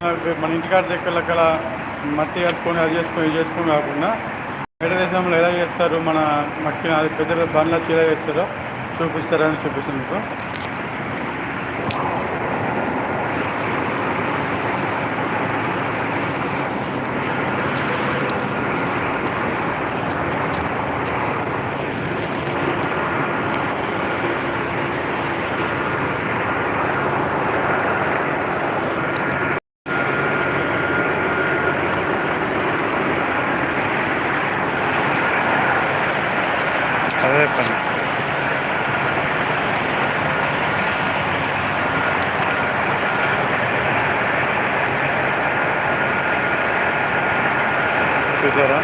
మన ఇంటికాడ దగ్గర అక్కడ మట్టి కట్టుకొని అది చేసుకొని ఇది చేసుకొని కాకుండా బయట దేశంలో ఎలా చేస్తారు? మన మట్టి అది పెద్ద బండ్ల వచ్చి ఎలా చేస్తారో చూపిస్తారని చూపిస్తుంది మీకు అదే పని చూసారా?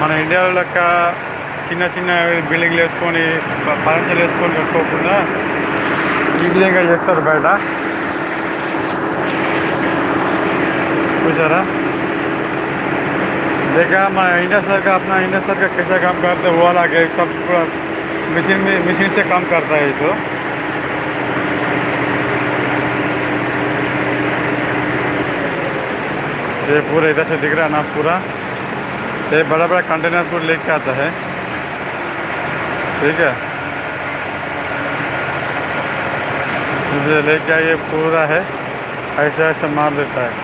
మన ఇండియాలో లెక్క చిన్న చిన్న బిల్డింగ్లు వేసుకొని పరంచలు వేసుకొని కట్టుకోకుండా ఈ విధంగా చేస్తారు బయట చూసారా देखा मैं इंडिया सर का अपना इंडिया सर का कैसा काम करते हैं वो अलग है सब पूरा मशीन में मशीन से काम करता है इसको ये पूरा इधर से दिख रहा है ना पूरा ये बड़ा बड़ा कंटेनर पूरा लेके आता है ٹھیک ہے۔ مجھے لے کے آئیے پورا ہے۔ ایسے ایسے مار دیتا ہے۔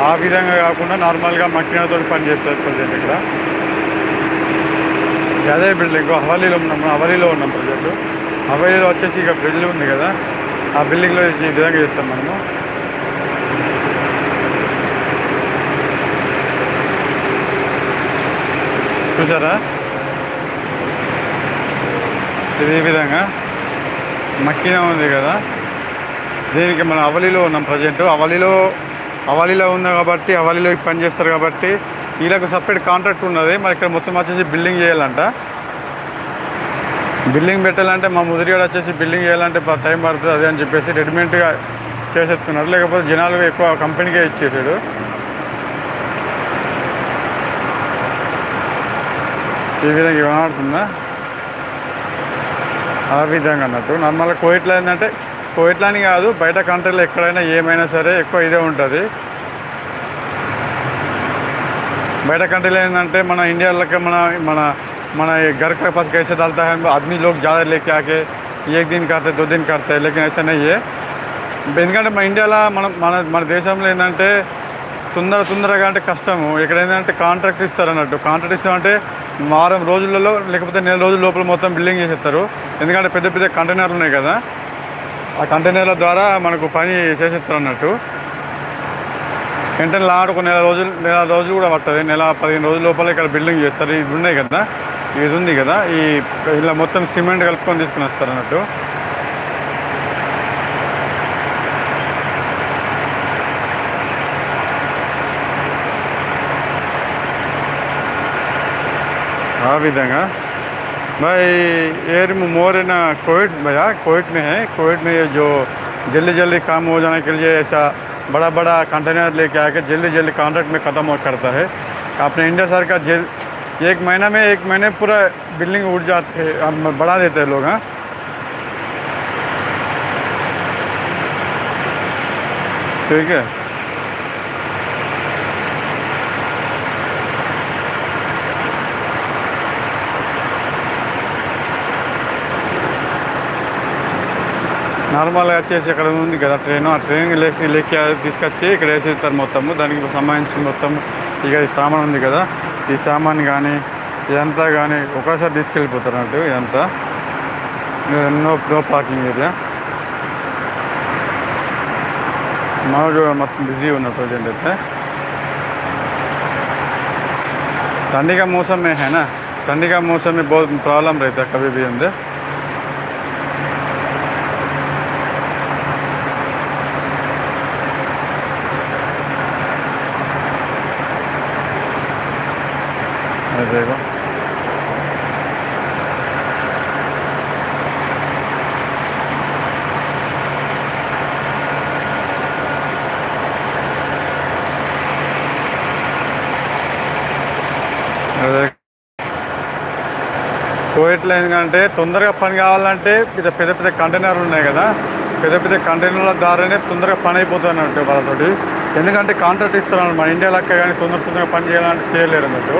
ఆ విధంగా కాకుండా నార్మల్గా మక్కినతో పని చేస్తారు ప్రజెంట్ ఇక్కడ. అదే బిల్డింగ్ హవాలీలో ఉన్నాం మనం హవాలీలో ఉన్నాం ప్రజెంట్. హవాలీలో వచ్చేసి ఇక బ్రిడ్జ్ ఉంది కదా ఆ బిల్డింగ్లో ఈ విధంగా చేస్తాం మనము. చూసారా? ఇది ఈ విధంగా. మక్కిన ఉంది కదా. దీనికి మనం అవలిలో ఉన్నాం ప్రజెంట్. అవలిలో అవలిలో ఉంది కాబట్టి అవలిలో పని చేస్తారు కాబట్టి వీళ్ళకు సపరేట్ కాంట్రాక్ట్ ఉన్నది. మరి ఇక్కడ మొత్తం వచ్చేసి బిల్డింగ్ చేయాలంట. బిల్డింగ్ పెట్టాలంటే మా ముదిరిగాడు వచ్చేసి బిల్డింగ్ చేయాలంటే టైం పడుతుంది అదే అని చెప్పేసి రెడీమేడ్గా చేసేస్తున్నారు. లేకపోతే జనాలు ఎక్కువ కంపెనీకే ఇచ్చేసాడు. ఈ విధంగా ఏమడుతుందా ఆ విధంగా అన్నట్టు. నార్మల్గా కోయిట్లో ఏంటంటే కోయిట్లో అని కాదు బయట కంట్రీలో ఎక్కడైనా ఏమైనా సరే ఎక్కువ ఇదే ఉంటుంది బయట కంట్రీలో ఏంటంటే మన ఇండియాలో మన మన మన ये घर के पास कैसे डालता है आदमी लोग ज़्यादा लेके आके एक दिन करते दो दिन करते हैं लेकिन ऐसा नहीं है ఎందుకంటే మన ఇండియాలో మన మన మన దేశంలో ఏంటంటే తొందర తొందరగా అంటే కష్టము ఇక్కడ ఏంటంటే కాంట్రాక్ట్ ఇస్తారు అన్నట్టు కాంట్రాక్ట్ ఇస్తామంటే వారం రోజులలో లేకపోతే నెల రోజుల లోపల మొత్తం బిల్డింగ్ చేసేస్తారు ఎందుకంటే పెద్ద పెద్ద కంటైనర్లు ఉన్నాయి కదా ఆ కంటైనర్ల ద్వారా మనకు పని చేసేస్తారు అన్నట్టు వెంటనే లాడ్ ఒక నెల రోజులు నెల రోజులు కూడా పడుతుంది నెల పదిహేను రోజుల లోపల ఇక్కడ బిల్డింగ్ చేస్తారు. ఇది ఉన్నాయి కదా ఇది ఉంది కదా ఈ ఇలా మొత్తం సిమెంట్ కలుపుకొని తీసుకుని వస్తారు అన్నట్టు ఆ విధంగా بھائی ایئر مور نا، کوئٹ بھیا کووڈ میں ہے۔ کووڈ میں جو جلدی جلدی کام ہو جانے کے لیے ایسا بڑا بڑا کنٹینر لے کے آ کے جلدی جلدی کانٹریکٹ میں ختم ہو کرتا ہے۔ اپنے انڈیا سر کا جل، ایک مہینہ میں، ایک مہینے پورا بلڈنگ اٹھ جاتے ہے بڑھا دیتے ہیں لوگ ہاں۔ ٹھیک ہے۔ నార్మల్గా వచ్చేసి ఇక్కడ ఉంది కదా ట్రైన్ ఆ ట్రైన్ లేచి లెక్కి తీసుకొచ్చి ఇక్కడ వేసేస్తారు మొత్తము దానికి సంబంధించి మొత్తం ఇక ఈ సామాన్ ఉంది కదా ఈ సామాన్ కానీ ఇదంతా కానీ ఒకసారి తీసుకెళ్ళిపోతారు అన్నట్టు ఇదంతా no no parking area Manoj మొత్తం బిజీ ఉన్నారు ప్రజెంట్ అయితే ठंडी का मौसम में है ना ठंडी का मौसम में बहुत प्रॉब्लम रहता है कभी भी अंदर కోయట్లో ఎందుకంటే తొందరగా పని కావాలంటే పెద్ద పెద్ద పెద్ద కంటైనర్లు ఉన్నాయి కదా పెద్ద పెద్ద కంటైనర్ల ద్వారానే తొందరగా పని అయిపోతుంది అన్నట్టు వాళ్ళతోటి. ఎందుకంటే కాంట్రాక్ట్ ఇస్తారు మన ఇండియా లెక్క కానీ తొందర తొందరగా పని చేయాలంటే చేయలేరు అన్నట్టు.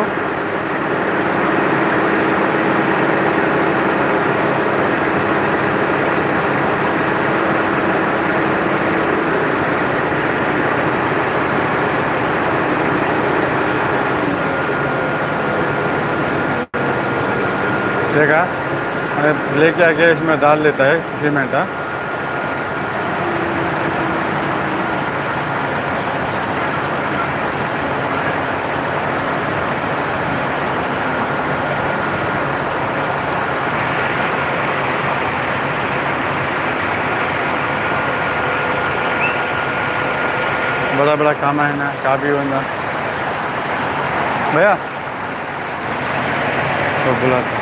لے کے آگے اس میں ڈال لیتا ہے سیمنٹ ہاں۔ بڑا بڑا کام ہے نا کافی ہونا بھیا۔ تو بلاتا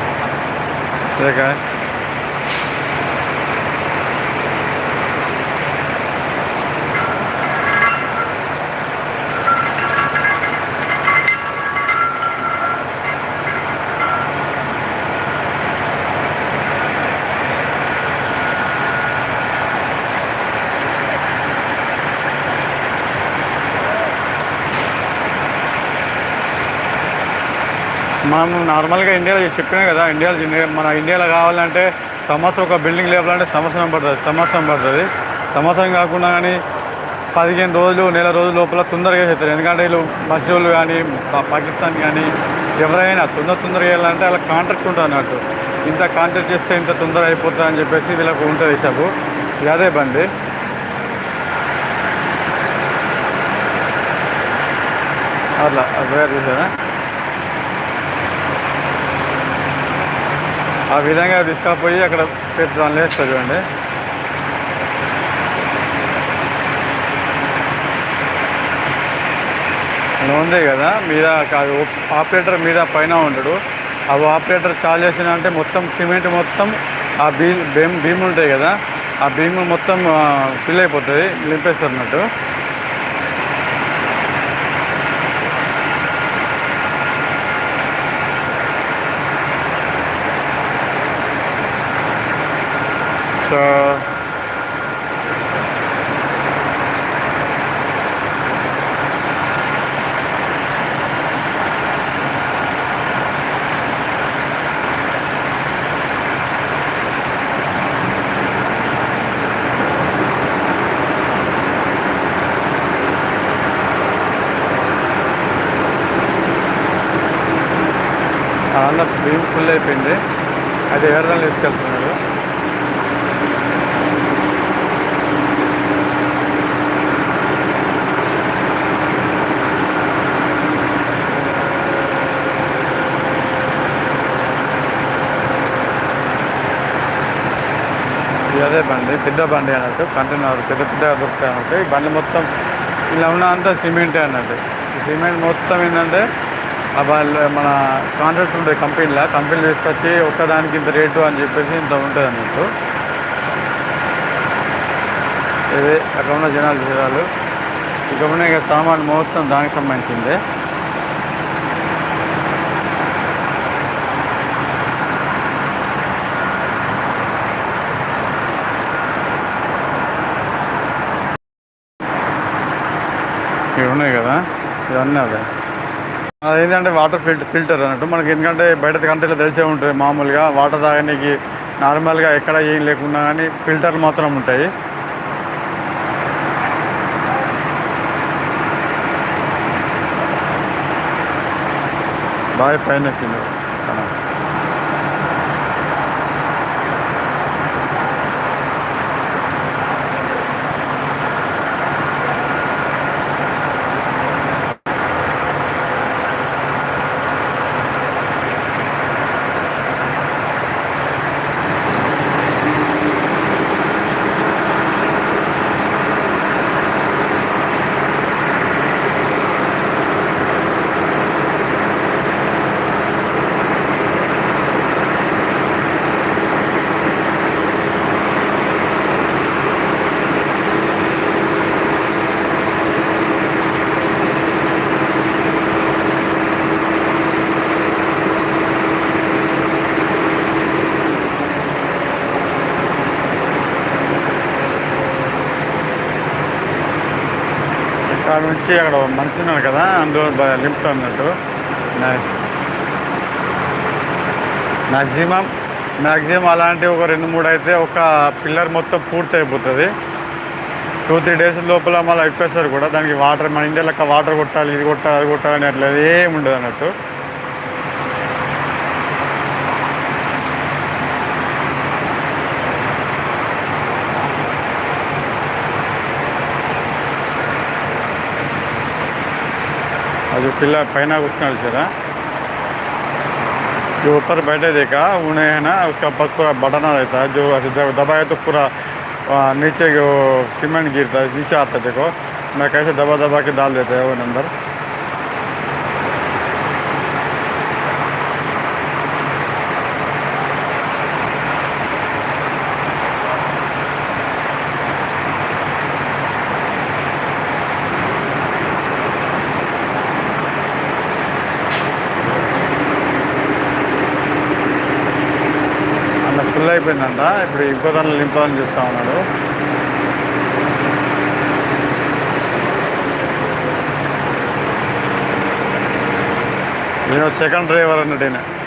ہے۔ మనం నార్మల్గా ఇండియాలో చెప్పినా కదా ఇండియాలో ఇండియా- మన ఇండియాలో కావాలంటే సంవత్సరం ఒక బిల్డింగ్ లేపాలంటే సంవత్సరం పడుతుంది సంవత్సరం పడుతుంది. సంవత్సరం కాకుండా కానీ పదిహేను రోజులు నెల రోజుల లోపల తొందరగా చేస్తారు. ఎందుకంటే వీళ్ళు మసీదులు కానీ పాకిస్తాన్ కానీ ఎవరైనా తొందర తొందరగా వెళ్ళాలంటే వాళ్ళ కాంట్రాక్ట్ ఉంటుంది అన్నట్టు. ఇంత కాంట్రాక్ట్ చేస్తే ఇంత తొందర అయిపోతుంది అని చెప్పేసి వీళ్ళకు ఉంటుంది హిసాబు. అదే బండి. అట్లా అది వేరు చూసారా ఆ విధంగా తీసుకపోయి అక్కడ పెట్టి దానిలో వేస్తారు చూడండి. ఉందే ఉంది కదా మీద కాదు ఆపరేటర్ మీద పైన ఉండడు ఆ ఆపరేటర్ చాలు చేసిన అంటే మొత్తం సిమెంట్ మొత్తం ఆ బీ బీమ్ భీములు ఉంటాయి కదా ఆ భీములు మొత్తం ఫిల్ అయిపోతుంది నింపేస్తారు అన్నట్టు సో అలా భీమ్ ఫుల్ అయిపోయింది. అది ఏడదాన్ని తీసుకెళ్తున్నాడు అదే బండి పెద్ద బండి అన్నట్టు కంటైనర్ పెద్ద పెద్దగా దొరుకుతాయి అన్నట్టు. ఈ బండి మొత్తం ఇలా ఉన్న అంతా సిమెంటే అన్నట్టు. సిమెంట్ మొత్తం ఏంటంటే వాళ్ళు మన కాంట్రాక్ట్ ఉంటుంది కంపెనీలో కంపెనీలు తీసుకొచ్చి ఒక్కదానికి ఇంత రేటు అని చెప్పేసి ఇంత ఉంటుంది అన్నట్టు. ఇది అక్కడ ఉన్న జనాలు జనాలు ఇక ఉన్న ఇక సామాన్ ముహూర్తం దానికి సంబంధించిందే. ఇవి ఉన్నాయి కదా ఇవన్నీ అదే అదేంటంటే వాటర్ ఫిల్టర్ ఫిల్టర్ అన్నట్టు. మనకి ఎందుకంటే బయట కంట్రీలో తెలిసే ఉంటుంది మామూలుగా. వాటర్ తాగడానికి నార్మల్గా ఎక్కడ ఏం లేకుండా కానీ ఫిల్టర్లు మాత్రం ఉంటాయి. బాగా పైన ఎక్కింది వచ్చి అక్కడ మనిషి ఉన్నాడు కదా అందులో బ- లిఫ్ట్ అన్నట్టు మ్యాక్సిమం మ్యాక్సిమం అలాంటి ఒక రెండు మూడు అయితే ఒక పిల్లర్ మొత్తం పూర్తి అయిపోతుంది. టూ త్రీ డేస్ లోపల మళ్ళీ అయిపోయేస్తారు కూడా. దానికి వాటర్ మన ఇండియాలో వాటర్ కొట్టాలి ఇది కొట్టాలి అది కొట్టాలి అని అట్లా ఏమి ఉండదు అన్నట్టు పిల్ల పైన కూర్చున్నాడు సరా जो ऊपर बैठे देखा उन्हें है ना उसका पग पूरा बटना रहता है जो ऐसे जब दबाए तो पूरा आ, नीचे वो सीमेंट गिरता है नीचे आता है देखो मैं कैसे दबा दबा के डाल देते हैं वो नंबर అయిపోయిందంట. ఇప్పుడు ఇంకో దానిలో నింపాలని చూస్తా ఉన్నాడు. నేను సెకండ్ డ్రైవర్ అన్నట్టు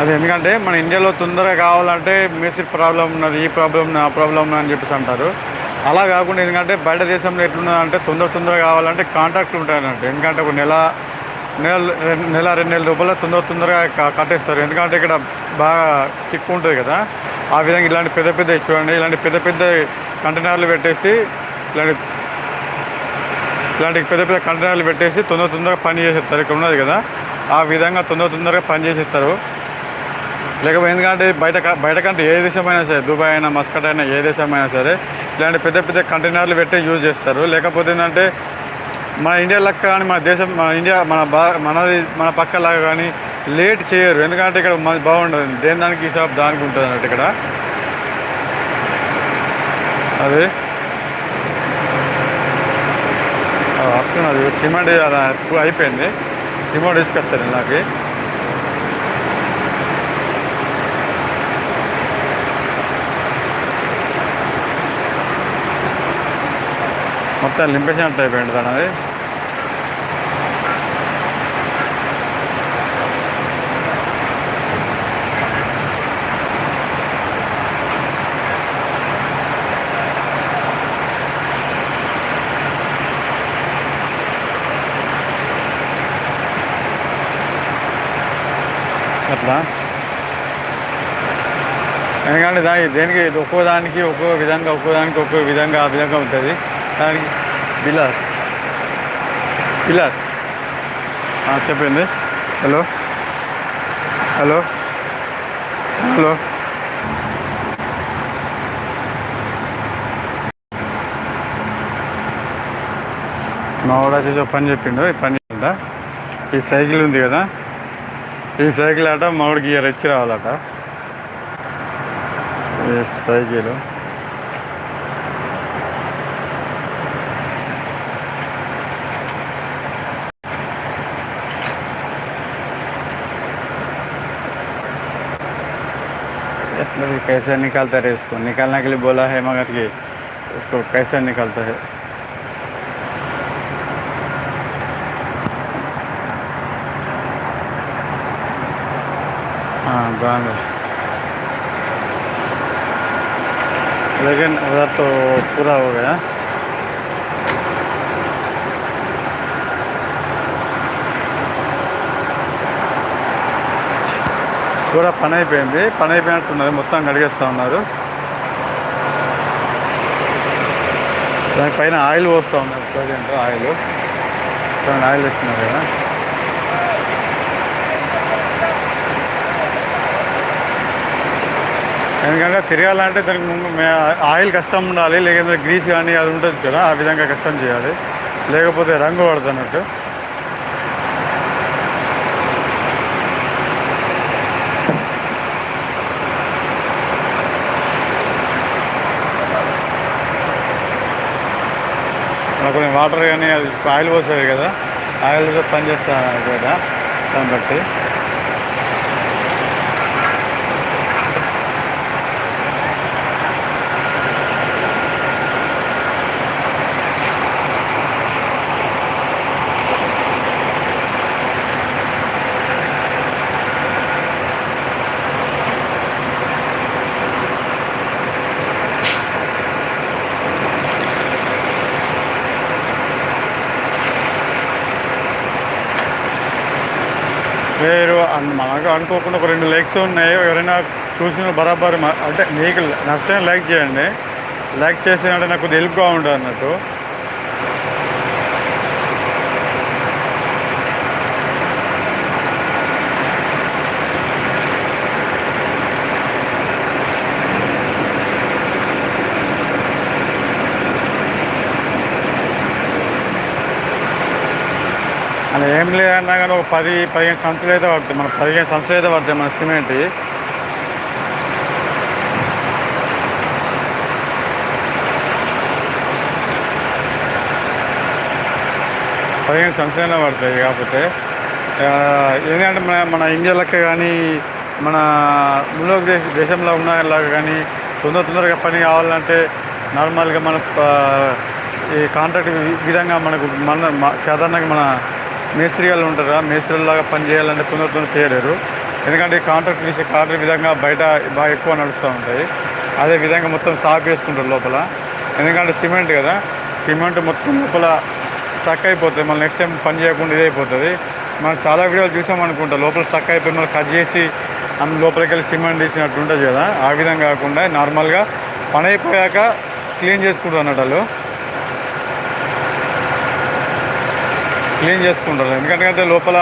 అది ఎందుకంటే మన ఇండియాలో తొందరగా కావాలంటే మేస్త్రి ప్రాబ్లం ఉన్నది ఈ ప్రాబ్లం ఆ ప్రాబ్లం అని చెప్పేసి అంటారు. అలా కాకుండా ఎందుకంటే బయట దేశంలో ఎట్లున్నదంటే తొందర తొందరగా కావాలంటే కాంట్రాక్ట్లు ఉంటాయన్నట్టు. ఎందుకంటే ఒక నెల నెల రెండు- నెల రెండు నెలల రూపాయలు తొందర తొందరగా కట్టేస్తారు. ఎందుకంటే ఇక్కడ బాగా తిక్కు ఉంటుంది కదా. ఆ విధంగా ఇలాంటి పెద్ద పెద్ద చూడండి ఇలాంటి పెద్ద పెద్ద కంటైనర్లు పెట్టేసి ఇలాంటి ఇలాంటి పెద్ద పెద్ద కంటైనర్లు పెట్టేసి తొందర తొందరగా పని చేసేస్తారు. ఇక్కడ ఉన్నది కదా. ఆ విధంగా తొందర తొందరగా పని చేసేస్తారు. లేకపోతే ఎందుకంటే బయట బయట కంటే ఏ దేశమైనా సరే దుబాయ్ అయినా మస్కట్ అయినా ఏ దేశమైనా సరే ఇలాంటి పెద్ద పెద్ద కంటైనర్లు పెట్టి యూజ్ చేస్తారు. లేకపోతే ఏంటంటే మన ఇండియా లెక్క కానీ మన దేశం మన ఇండియా మన భా మనది మన పక్క లాగా కానీ లేట్ చేయరు. ఎందుకంటే ఇక్కడ బాగుండదు. దేని దానికి హిసాబ్ దానికి ఉంటుంది అన్నట్టు ఇక్కడ. అది. వస్తున్నది. సిమెంట్ అయిపోయింది. సిమెంట్ తీసుకొస్తారు నాకు మొత్తం లింపేసినట్టు అయిపోయింది దాని అది. అట్లా? ఎందుకంటే దానికి దేనికి ఒక్కో దానికి ఒక్కో విధంగా ఒక్కో దానికి ఒక్కో విధంగా ఆ విధంగా ఉంటుంది. బిలార్ బిలార్ ఆ, చెప్పింది హలో హలో హలో మా వాడు వచ్చేసి ఒక పని చెప్పిండు. ఈ పని చేసిండా ఈ సైకిల్ ఉంది కదా? ఈ సైకిల్ అట మామిడికి ఇయర్ ఇచ్చి రావాలట. ఈ సైకిల్. کہ کیسے نکالتا رہے اس کو؟ نکالنے کے لیے بولا ہے، مگر یہ اس کو کیسے نکالتا ہے؟ ہاں گاؤں لیکن ادھر تو پورا ہو گیا۔ కూడా పని అయిపోయింది. పని అయిపోయినట్టున్నది. మొత్తం కడిగేస్తూ ఉన్నారు. దానిపైన ఆయిల్ పోస్తూ ఉన్నారు. Present oil. ఆయిల్ వేస్తున్నారు కదా. ఎందుకంటే తిరగాలంటే దానికి ముందు ఆయిల్ కష్టం ఉండాలి. లేకపోతే గ్రీస్ కానీ అది ఉంటుంది కదా ఆ విధంగా కష్టం చేయాలి. లేకపోతే రంగు పడుతున్నట్టు కొన్ని వాటర్ కానీ అది ఆయిల్ పోసేది కదా. ఆయిల్తో పని చేస్తాను కదా దాన్ని బట్టి మీరు అన్- మనకు అనుకోకుండా ఒక రెండు లైక్స్ ఉన్నాయి. ఎవరైనా చూసిన బరాబర్ అంటే మీకు నష్టం లైక్ చేయండి. లైక్ చేసినట్టు నాకు కొద్దిగా హెల్ప్గా ఉంటుంది అన్నట్టు అలా ఏం లేదన్నా కానీ ఒక పది పదిహేను సంవత్సరాలు అయితే పడుతుంది మన పదిహేను సంవత్సరాలు అయితే పడతాయి మన సిమెంట్. పదిహేను సంవత్సరాలు పడతాయి కాకపోతే. ఏంటంటే మన మన ఇండియాలోకి కానీ మన ముందు దేశ దేశంలో ఉన్నలాగా కానీ తొందర తొందరగా పని కావాలంటే నార్మల్గా మన ఈ కాంట్రాక్ట్ విధంగా మనకు మన సాధారణంగా మన మేస్త్రి వాళ్ళు ఉంటారా? మేస్త్రిలాగా పని చేయాలంటే తొందర తొందర చేయలేరు. ఎందుకంటే ఈ కాంట్రాక్ట్ తీసే కాంట్రాక్ట్ విధంగా బయట బాగా ఎక్కువ నడుస్తూ ఉంటాయి. అదే విధంగా మొత్తం సాఫ్ చేసుకుంటారు లోపల. ఎందుకంటే సిమెంట్ కదా. సిమెంట్ మొత్తం లోపల స్టక్ అయిపోతుంది. మళ్ళీ నెక్స్ట్ టైం పని చేయకుండా ఇదైపోతుంది అయిపోతుంది. మనం చాలా వీడియోలు చూసాం అనుకుంటా. లోపల స్టక్ అయిపోయి మళ్ళీ కట్ చేసి అందు లోపలికి వెళ్ళి సిమెంట్ తీసినట్టు ఉంటుంది కదా. ఆ విధంగా కాకుండా నార్మల్గా పని అయిపోయాక క్లీన్ చేసుకుంటారు అన్నట్టు వాళ్ళు. క్లీన్ చేసుకుంటారు. ఎందుకంటే లోపల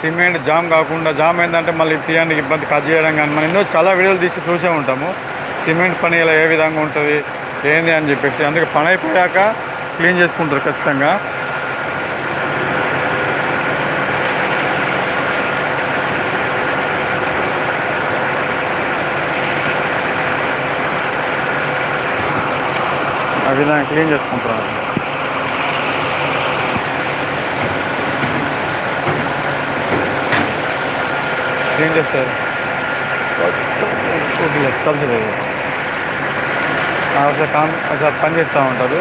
సిమెంట్ జామ్ కాకుండా జామ్ ఏంటంటే మళ్ళీ తీయడానికి ఇబ్బంది కట్ చేయడం కానీ మనం ఎన్నో చాలా వీడియోలు తీసి చూసే ఉంటాము. సిమెంట్ పని ఇలా ఏ విధంగా ఉంటుంది ఏంది అని చెప్పేసి. అందుకే పని అయిపోయాక క్లీన్ చేసుకుంటారు ఖచ్చితంగా. ఆ విధంగా క్లీన్ చేసుకుంటారు. క్లీన్ చేస్తారు కలిసి ఒకసారి పని చేస్తూ ఉంటారు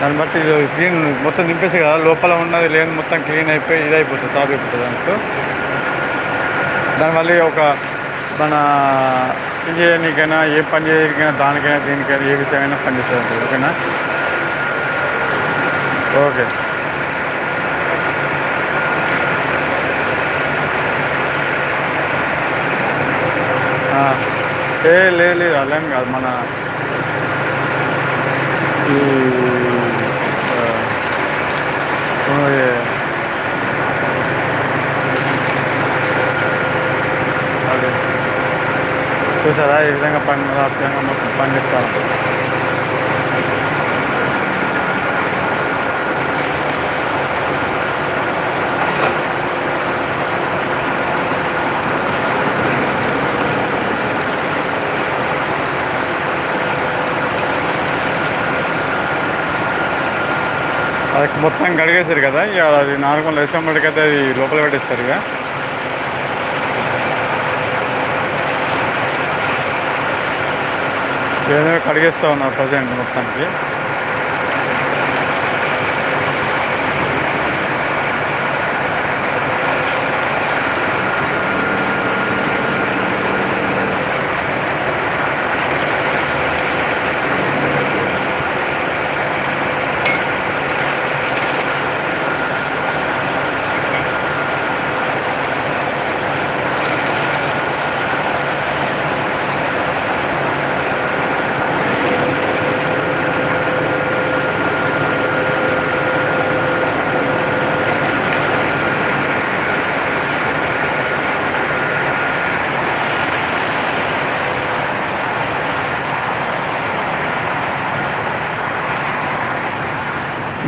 దాన్ని బట్టి ఇది క్లీన్ మొత్తం నింపేసి కదా లోపల ఉన్నది లేని మొత్తం క్లీన్ అయిపోయి ఇది అయిపోతుంది సాఫ్ అయిపోతుంది దాంట్లో. దానివల్ల ఒక మన ఇంజనీకైనా ఏ పని చేయడానికైనా దానికైనా దీనికైనా ఏ విషయమైనా పని చేస్తారు ఓకేనా? ఓకే. ఏ లేదు లేదు అలా కాదు మన ఈ అదే. చూసారా ఈ విధంగా పని రాత్రిగా మొత్తం పని మొత్తం కడిగేశారు కదా ఇక అది నార్మల్ రెస్టాం పడికైతే అది లోపల పెట్టేస్తారు ఇక. ఏదైనా కడిగేస్తూ ఉన్నారు ప్రజెంట్ మొత్తానికి.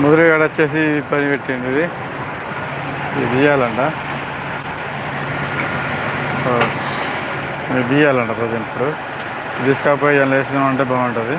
ముదిరిగాడు వచ్చేసి పని పెట్టింది ఇది. ఇది తీయాలంట. ఇది తీయాలంట ప్రజెంట్ ఇప్పుడు. తీసుకపోయి ఇలా వేసినామంటే బాగుంటుంది.